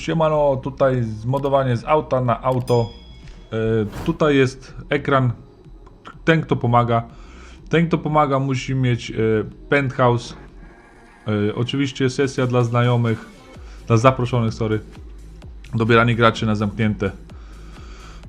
siemano, tutaj zmodowanie z auta na auto. E, tutaj jest ekran, ten kto pomaga. Ten kto pomaga musi mieć e, penthouse. E, oczywiście sesja dla znajomych, dla zaproszonych, sorry. Dobieranie graczy na zamknięte.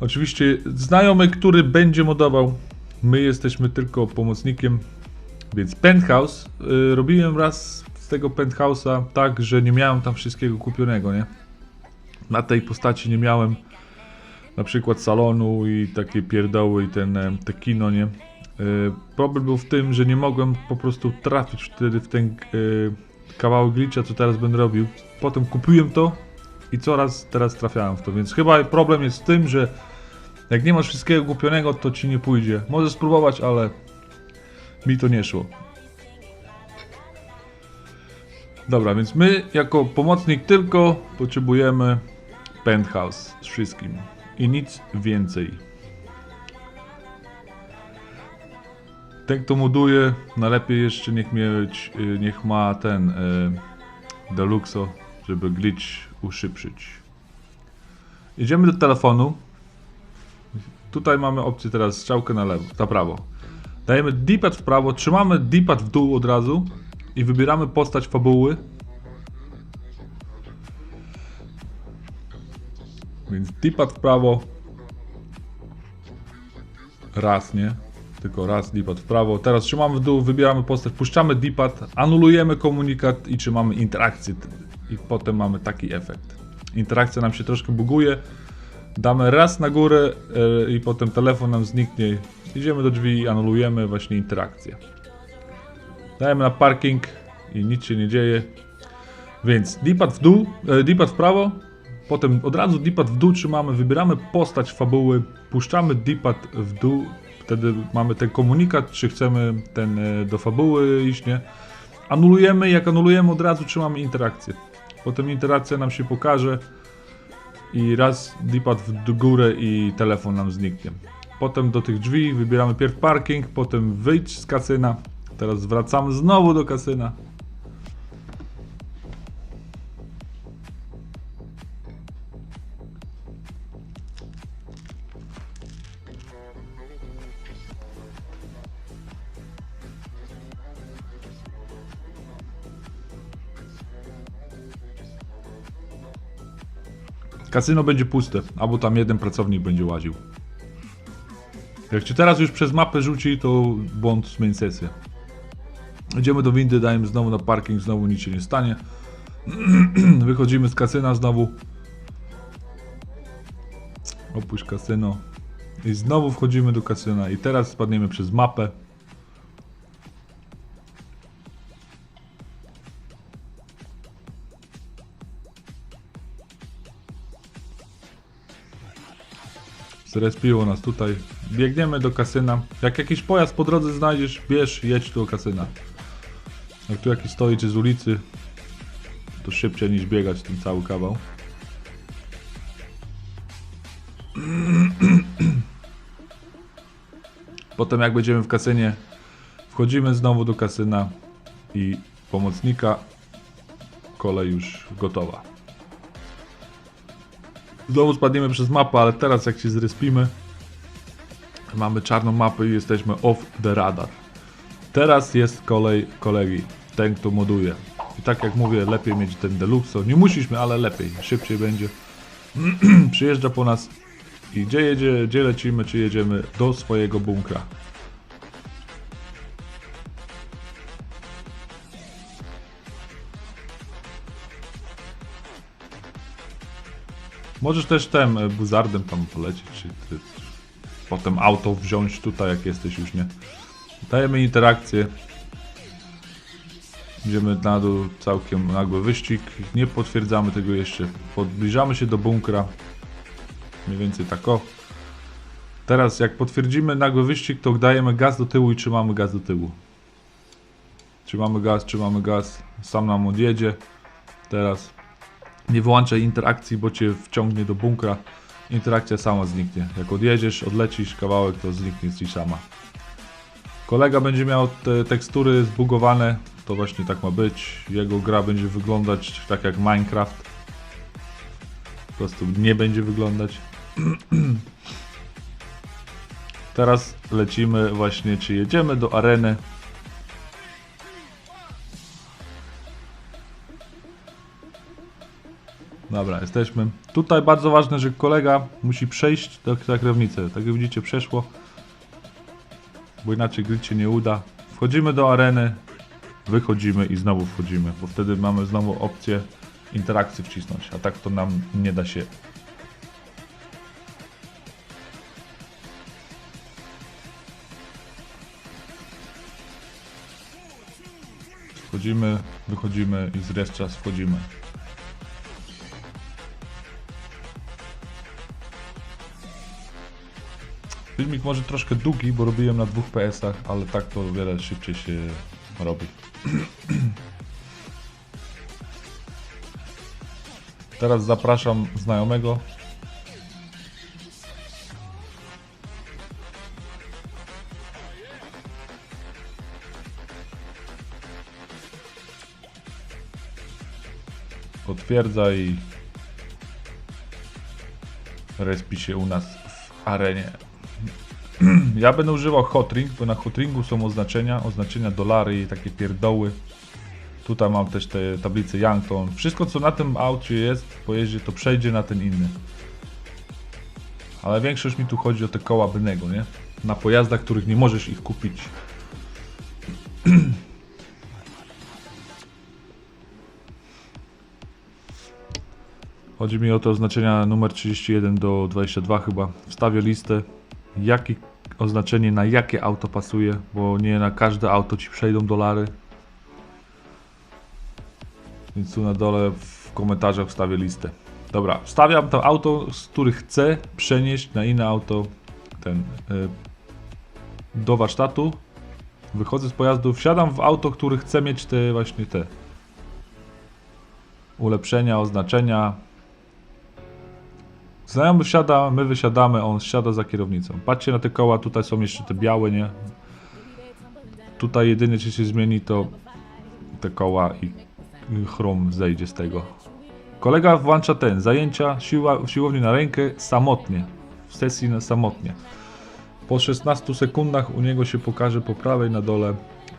Oczywiście znajomy, który będzie modował. My jesteśmy tylko pomocnikiem. Więc penthouse. Robiłem raz z tego penthouse'a tak, że nie miałem tam wszystkiego kupionego, nie? Na tej postaci nie miałem na przykład salonu i takie pierdoły i ten, em, te kino, nie? Y, problem był w tym, że nie mogłem po prostu trafić wtedy w ten y, kawałek glitcha, co teraz będę robił. Potem kupiłem to i coraz teraz trafiałem w to, więc chyba problem jest w tym, że jak nie masz wszystkiego kupionego, to ci nie pójdzie. Możesz spróbować, ale mi to nie szło. Dobra, więc my jako pomocnik tylko potrzebujemy penthouse z wszystkim i nic więcej. Ten kto moduje, najlepiej jeszcze niech mieć, y, niech ma ten y, Deluxo, żeby glitch uszypszyć. Idziemy do telefonu. Tutaj mamy opcję teraz strzałkę na lewo, na prawo. Dajemy D-pad w prawo, trzymamy D-pad w dół od razu i wybieramy postać fabuły. Więc D-pad w prawo. Raz, nie? Tylko raz D-pad w prawo. Teraz trzymamy w dół, wybieramy postać, puszczamy D-pad, anulujemy komunikat i trzymamy interakcję. I potem mamy taki efekt. Interakcja nam się troszkę buguje. Damy raz na górę e, i potem telefon nam zniknie. Idziemy do drzwi i anulujemy właśnie interakcję. Dajemy na parking i nic się nie dzieje. Więc D-pad w dół, e, D-pad w prawo, potem od razu D-pad w dół trzymamy, wybieramy postać fabuły, puszczamy D-pad w dół, wtedy mamy ten komunikat, czy chcemy ten e, do fabuły iść, nie? Anulujemy, jak anulujemy od razu trzymamy interakcję. Potem interakcja nam się pokaże i raz D-pad w górę i telefon nam zniknie. Potem do tych drzwi wybieramy pierw parking, potem wyjść z kasyna. Teraz wracamy znowu do kasyna. Kasyno będzie puste, albo tam jeden pracownik będzie łaził. Jak cię teraz już przez mapę rzuci, to błąd zmień sesję. Idziemy do windy, dajemy znowu na parking, znowu nic się nie stanie. Wychodzimy z kasyna znowu. Opuść kasyno. I znowu wchodzimy do kasyna i teraz spadniemy przez mapę. Zrespiło nas tutaj. Biegniemy do kasyna. Jak jakiś pojazd po drodze znajdziesz, bierz, jedź do kasyna. Jak tu jakiś stoi czy z ulicy, to szybciej niż biegać ten cały kawał. Potem jak będziemy w kasynie, wchodzimy znowu do kasyna i pomocnika kolej już gotowa. Znowu spadniemy przez mapę, ale teraz jak się zrespimy, mamy czarną mapę i jesteśmy off the radar. Teraz jest kolej kolegi, ten kto moduje. I tak jak mówię, lepiej mieć ten deluxo. Nie musisz, ale lepiej, szybciej będzie. Przyjeżdża po nas i gdzie jedzie, gdzie lecimy, czy jedziemy do swojego bunkra. Możesz też tym e, buzardem tam polecieć, czy ty, potem auto wziąć tutaj, jak jesteś już, nie? Dajemy interakcję. Idziemy na dół, całkiem nagły wyścig. Nie potwierdzamy tego jeszcze. Podbliżamy się do bunkra. Mniej więcej tak o. Teraz jak potwierdzimy nagły wyścig, to dajemy gaz do tyłu i trzymamy gaz do tyłu. Trzymamy gaz, trzymamy gaz. Sam nam odjedzie. Teraz nie wyłączaj interakcji, bo cię wciągnie do bunkra. Interakcja sama zniknie. Jak odjedziesz, odlecisz kawałek, to zniknie ci sama. Kolega będzie miał te tekstury zbugowane, to właśnie tak ma być. Jego gra będzie wyglądać tak jak Minecraft. po prostu nie będzie wyglądać. Teraz lecimy właśnie, czy jedziemy do areny. Dobra, jesteśmy. Tutaj bardzo ważne, że kolega musi przejść do kierownicy. Tak jak widzicie, przeszło. Bo inaczej gry się nie uda. Wchodzimy do areny, wychodzimy i znowu wchodzimy, bo wtedy mamy znowu opcję interakcji wcisnąć, a tak to nam nie da się. Wchodzimy, wychodzimy i z czas wchodzimy. Filmik może troszkę długi, bo robiłem na dwóch PS-ach, ale tak to o wiele szybciej się robi. Teraz zapraszam znajomego. Potwierdza i respi się u nas w arenie. Ja będę używał hotring, bo na hotringu są oznaczenia, oznaczenia dolary i takie pierdoły. Tutaj mam też te tablice Yankton. Wszystko co na tym aucie jest po jeździe to przejdzie na ten inny. Ale większość mi tu chodzi o te koła Benego, nie? Na pojazdach, których nie możesz ich kupić. Chodzi mi o te oznaczenia numer 31 do 22 chyba. Wstawię listę, jakie oznaczenie na jakie auto pasuje, bo nie na każde auto ci przejdą dolary. Więc tu na dole w komentarzach wstawię listę. Dobra, wstawiam to auto, z których chcę przenieść na inne auto ten y, do warsztatu. Wychodzę z pojazdu, wsiadam w auto, który chcę mieć te właśnie te ulepszenia, oznaczenia. Znajomy wsiada, my wysiadamy, on siada za kierownicą. Patrzcie na te koła, tutaj są jeszcze te białe, nie? Tutaj jedynie co się zmieni to te koła i chrom zejdzie z tego. Kolega włącza ten, zajęcia siła, w siłowni na rękę samotnie. W sesji na samotnie. Po 16 sekundach u niego się pokaże po prawej na dole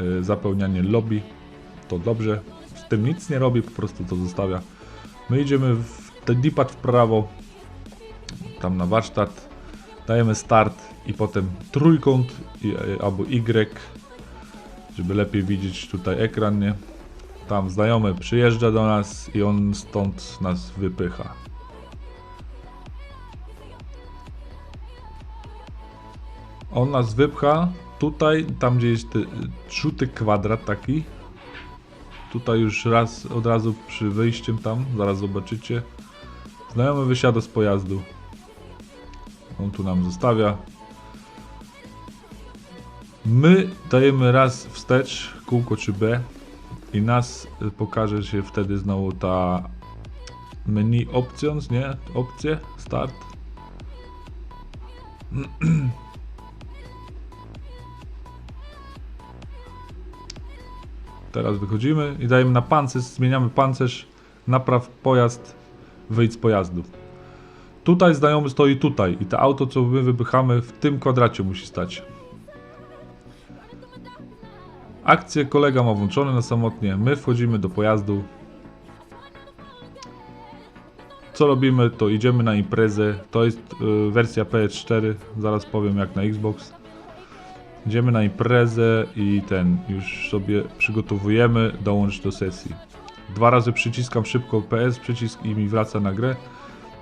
y, zapełnianie lobby. To dobrze. Z tym nic nie robi, po prostu to zostawia. My idziemy w ten dipad w prawo, tam na warsztat. Dajemy start i potem trójkąt i, y, albo Y, żeby lepiej widzieć tutaj ekran, nie? Tam znajomy przyjeżdża do nas i on stąd nas wypycha. On nas wypcha tutaj, tam gdzie jest żółty kwadrat taki. Tutaj już raz od razu przy wyjściem tam, zaraz zobaczycie. Znajomy wysiada z pojazdu. On tu nam zostawia. My dajemy raz wstecz, kółko czy B i nas pokaże się wtedy znowu ta menu options, nie? Opcje, start. Teraz wychodzimy i dajemy na pancerz, zmieniamy pancerz, napraw pojazd, wyjdź z pojazdu. Tutaj znajomy stoi tutaj i to auto co my wypychamy w tym kwadracie musi stać. Akcję kolega ma włączone na samotnie, my wchodzimy do pojazdu. Co robimy, to idziemy na imprezę. To jest y, wersja PS4, zaraz powiem jak na Xbox. Idziemy na imprezę i ten, już sobie przygotowujemy, dołącz do sesji. Dwa razy przyciskam szybko PS, przycisk i mi wraca na grę.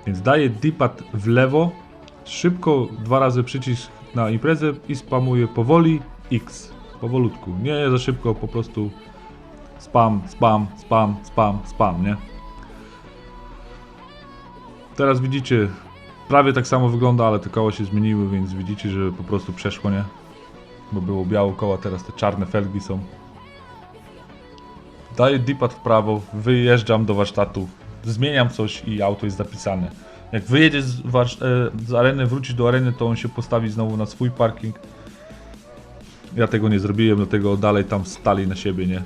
Więc daję D-pad w lewo, szybko dwa razy przycisk na imprezę i spamuję powoli X. Powolutku, nie za szybko, po prostu spam, spam, spam, spam, spam, nie? Teraz widzicie, prawie tak samo wygląda, ale te koła się zmieniły, więc widzicie, że po prostu przeszło, nie? Bo było biało koła, teraz te czarne felgi są. Daję D-pad w prawo, wyjeżdżam do warsztatu, zmieniam coś i auto jest zapisane. Jak wyjedzie z, e, z areny, wróci do areny, to on się postawi znowu na swój parking. Ja tego nie zrobiłem, dlatego dalej tam stali na siebie, nie?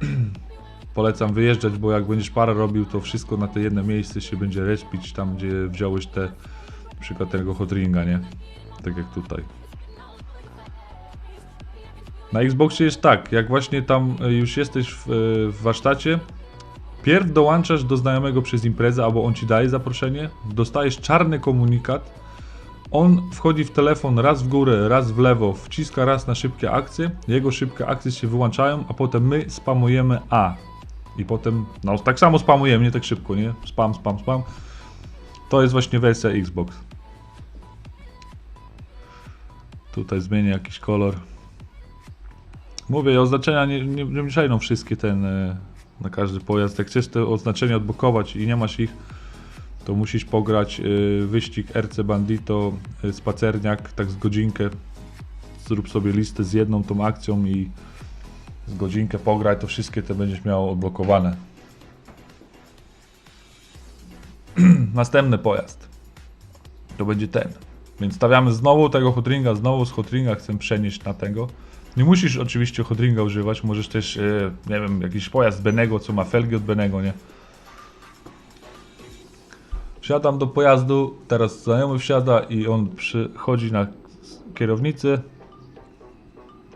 polecam wyjeżdżać, bo jak będziesz parę robił, to wszystko na te jedno miejsce się będzie respić, tam gdzie wziąłeś te, na przykład tego hotringa, nie? Tak jak tutaj. Na Xboxie jest tak, jak właśnie tam y, już jesteś w, y, w warsztacie, pierw dołączasz do znajomego przez imprezę, albo on ci daje zaproszenie, dostajesz czarny komunikat, on wchodzi w telefon raz w górę, raz w lewo, wciska raz na szybkie akcje, jego szybkie akcje się wyłączają, a potem my spamujemy A. I potem, no tak samo spamujemy, nie tak szybko, nie? Spam, spam, spam. To jest właśnie wersja Xbox. Tutaj zmienię jakiś kolor. Mówię, oznaczenia nie, nie, nie przejdą wszystkie ten e, na każdy pojazd. Jak chcesz te oznaczenia odblokować i nie masz ich, to musisz pograć y, wyścig RC Bandito y, spacerniak, tak z godzinkę. Zrób sobie listę z jedną tą akcją i z godzinkę pograj, to wszystkie te będziesz miał odblokowane. Następny pojazd. To będzie ten. Więc stawiamy znowu tego hotringa, znowu z hotringa chcę przenieść na tego. Nie musisz oczywiście hotringa używać, możesz też, y, nie wiem, jakiś pojazd Benego, co ma felgi od Benego, nie? Wsiadam do pojazdu, teraz znajomy wsiada i on przychodzi na kierownicę.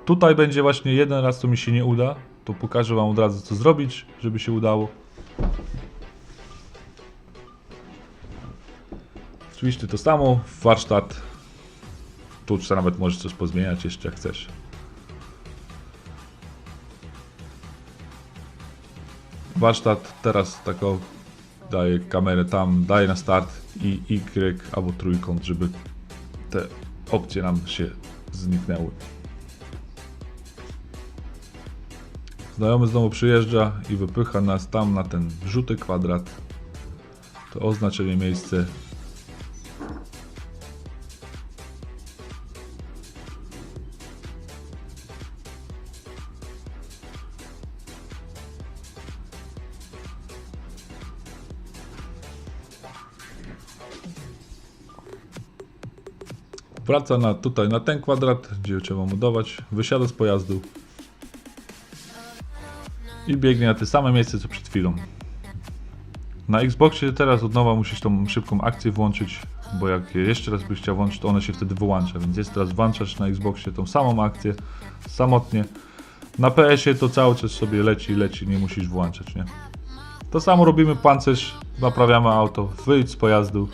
Tutaj będzie właśnie jeden raz, co mi się nie uda. To pokażę wam od razu, co zrobić, żeby się udało. Oczywiście to samo, warsztat. Tu czy nawet możesz coś pozmieniać jeszcze jak chcesz. Warsztat teraz taką daję kamerę tam, daję na start i Y albo trójkąt, żeby te opcje nam się zniknęły. Znajomy znowu przyjeżdża i wypycha nas tam na ten żółty kwadrat. To oznaczenie miejsce. Wraca na tutaj na ten kwadrat, gdzie trzeba mu dawać. Wysiada z pojazdu. I biegnie na te same miejsce co przed chwilą. Na Xboxie teraz od nowa musisz tą szybką akcję włączyć, bo jak je jeszcze raz byś chciał włączyć, to ona się wtedy wyłącza, więc jest teraz włączasz na Xboxie tą samą akcję, samotnie. Na PS-ie to cały czas sobie leci, leci, nie musisz włączać, nie? To samo robimy pancerz, naprawiamy auto, wyjdź z pojazdu.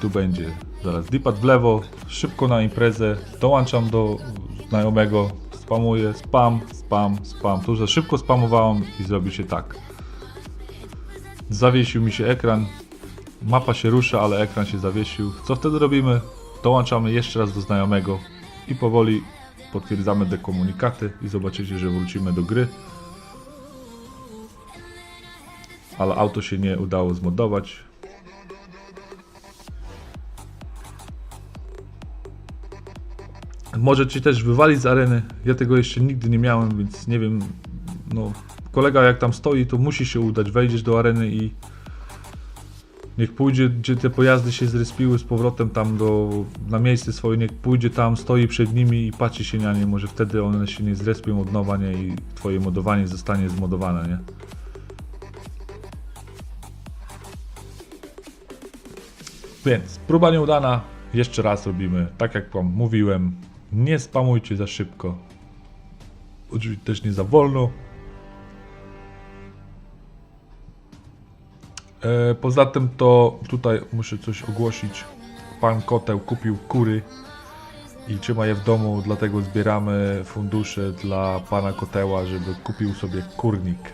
Tu będzie zaraz dipad w lewo, szybko na imprezę, dołączam do znajomego, spamuję, spam, spam, spam. Tu za szybko spamowałem i zrobi się tak. Zawiesił mi się ekran, mapa się rusza, ale ekran się zawiesił. Co wtedy robimy? Dołączamy jeszcze raz do znajomego i powoli potwierdzamy dekomunikaty i zobaczycie, że wrócimy do gry. Ale auto się nie udało zmodować, Może cię też wywalić z areny. Ja tego jeszcze nigdy nie miałem, więc nie wiem. No, kolega jak tam stoi, to musi się udać. Wejdziesz do areny i niech pójdzie, gdzie te pojazdy się zrespiły z powrotem tam do, na miejsce swoje, niech pójdzie tam, stoi przed nimi i patrzy się na nie. Może wtedy one się nie zrespią od nowa, nie? I twoje modowanie zostanie zmodowane, nie? Więc próba nieudana. Jeszcze raz robimy, tak jak wam mówiłem, nie spamujcie za szybko. Oczywiście też nie za wolno. E, poza tym to tutaj muszę coś ogłosić. Pan Koteł kupił kury i trzyma je w domu, dlatego zbieramy fundusze dla pana Koteła, żeby kupił sobie kurnik.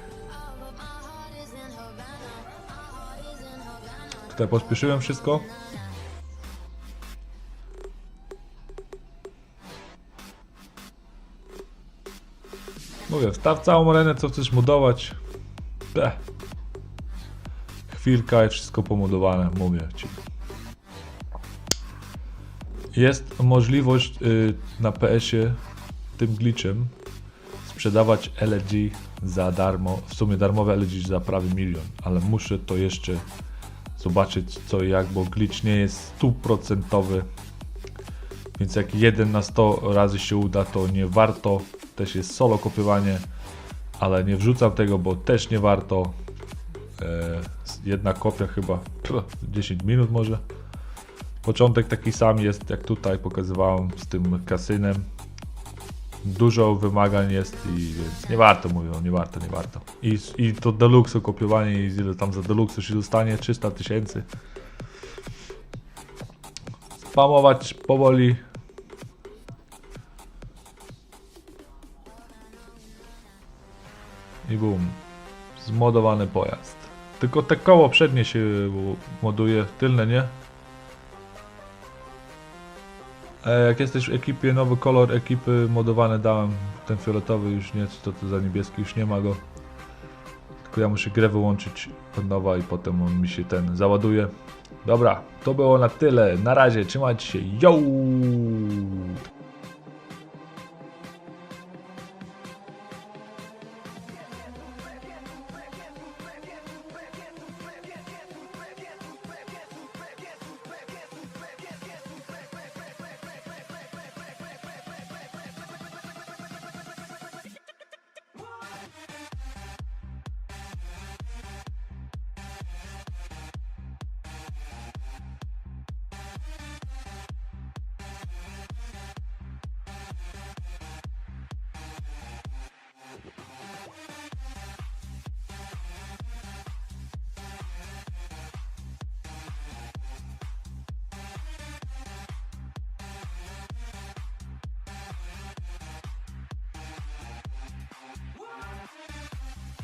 Tutaj pospieszyłem wszystko. Mówię, wstaw całą arenę, co chcesz modować. Bleh. Chwilka i wszystko pomodowane, mówię ci. Jest możliwość y, na PS-ie tym glitchem sprzedawać LG za darmo, w sumie darmowe LG za prawie milion, ale muszę to jeszcze zobaczyć co i jak, bo glitch nie jest stuprocentowy, Więc jak jeden na 100 razy się uda, to nie warto. Też jest solo kopiowanie, ale nie wrzucam tego, bo też nie warto. E, jedna kopia chyba pff, 10 minut może. Początek taki sam jest jak tutaj pokazywałem z tym kasynem. Dużo wymagań jest i więc nie warto mówią, nie warto, nie warto. I, i to deluxe kopiowanie i ile tam za deluxe się dostanie? 300 tysięcy. Spamować powoli. I boom. Zmodowany pojazd. Tylko te koło przednie się moduje, tylne nie. E, jak jesteś w ekipie, nowy kolor ekipy modowany dałem. Ten fioletowy już nie, to, to za niebieski już nie ma go. Tylko ja muszę grę wyłączyć od nowa i potem on mi się ten załaduje. Dobra, to było na tyle. Na razie, trzymajcie się. Yo!